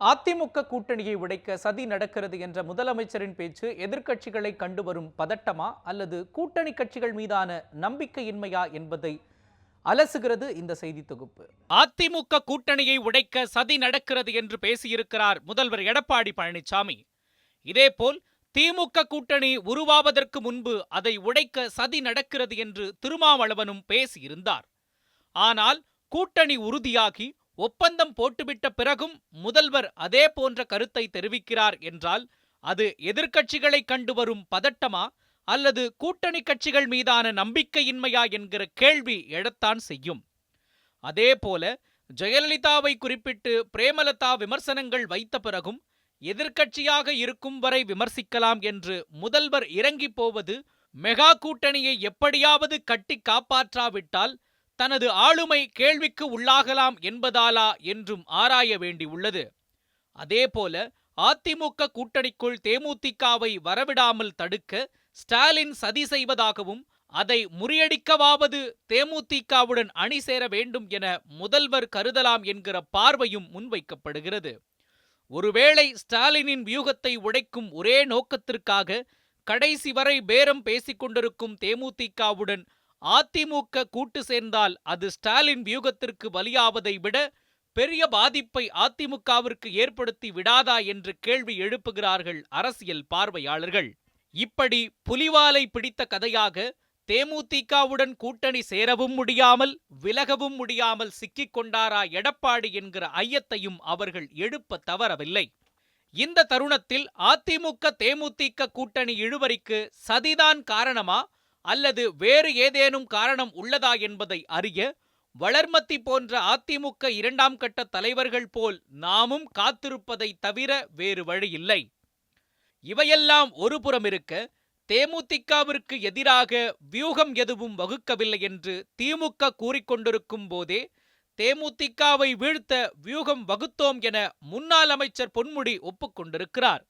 அதிமுக கூட்டணியை உடைக்க சதி நடக்கிறது என்ற முதலமைச்சரின் பேச்சு எதிர்க்கட்சிகளை கண்டு வரும் பதட்டமா அல்லது கூட்டணி கட்சிகள் மீதான நம்பிக்கையின்மையா என்பதை அலசுகிறது இந்த செய்தி தொகுப்பு. அதிமுக கூட்டணியை உடைக்க சதி நடக்கிறது என்று பேசியிருக்கிறார் முதல்வர் எடப்பாடி பழனிசாமி இதேபோல் திமுக கூட்டணி உருவாவதற்கு முன்பு அதை உடைக்க சதி நடக்கிறது என்று திருமாவளவனும் பேசியிருந்தார். ஆனால் கூட்டணி உறுதியாகி ஒப்பந்தம் போட்டுவிட்ட பிறகும் முதல்வர் அதே போன்ற கருத்தை தெரிவிக்கிறார் என்றால் அது எதிர்க்கட்சிகளை கண்டு வரும் பதட்டமா அல்லது கூட்டணி கட்சிகள் மீதான நம்பிக்கையின்மையா என்கிற கேள்வி எழத்தான் செய்யும். அதேபோல ஜெயலலிதாவை குறிப்பிட்டு பிரேமலதா விமர்சனங்கள் வைத்த பிறகும் எதிர்க்கட்சியாக இருக்கும் வரை விமர்சிக்கலாம் என்று முதல்வர் இறங்கிப் போவது மெகா கூட்டணியை எப்படியாவது கட்டி காப்பாற்றாவிட்டால் தனது ஆளுமை கேள்விக்கு உள்ளாகலாம் என்பதாலா என்றும் ஆராய வேண்டியுள்ளது. அதேபோல அதிமுக கூட்டணிக்குள் தேமுதிகவை வரவிடாமல் தடுக்க ஸ்டாலின் சதி செய்வதாகவும் அதை முறியடிக்கவாவது தேமுதிகவுடன் அணி சேர வேண்டும் என முதல்வர் கருதலாம் என்கிற பார்வையும் முன்வைக்கப்படுகிறது. ஒருவேளை ஸ்டாலினின் வியூகத்தை உடைக்கும் ஒரே நோக்கத்திற்காக கடைசி வரை பேரம் பேசிக் கொண்டிருக்கும் தேமுதிகவுடன் அதிமுக கூட்டு சேர்ந்தால் அது ஸ்டாலின் வியூகத்திற்கு பலியாவதை விட பெரிய பாதிப்பை அதிமுகவிற்கு ஏற்படுத்தி விடாதா என்று கேள்வி எழுப்புகிறார்கள் அரசியல் பார்வையாளர்கள். இப்படி புலிவாலை பிடித்த கதையாக தேமுதிகவுடன் கூட்டணி சேரவும் முடியாமல் விலகவும் முடியாமல் சிக்கிக் கொண்டாரா எடப்பாடி என்கிற ஐயத்தையும் அவர்கள் எழுப்ப தவறவில்லை. இந்த தருணத்தில் அதிமுக தேமுதிக கூட்டணி இழுவரிக்கு சதிதான் காரணமா? அல்லது வேறு ஏதேனும் காரணம் உள்ளதா என்பதை அறிய வளர்மத்தி போன்ற அதிமுக இரண்டாம் கட்ட தலைவர்கள் போல் நாமும் காத்திருப்பதை தவிர வேறு வழியில்லை இவையெல்லாம் ஒருபுறம் இருக்க தேமுதிகவிற்கு எதிராக வியூகம் எதுவும் வகுக்கவில்லை என்று திமுக கூறிக்கொண்டிருக்கும் போதே தேமுதிகவை வீழ்த்த வியூகம் வகுத்தோம் என முன்னாள் அமைச்சர் பொன்முடி ஒப்புக்கொண்டிருக்கிறார்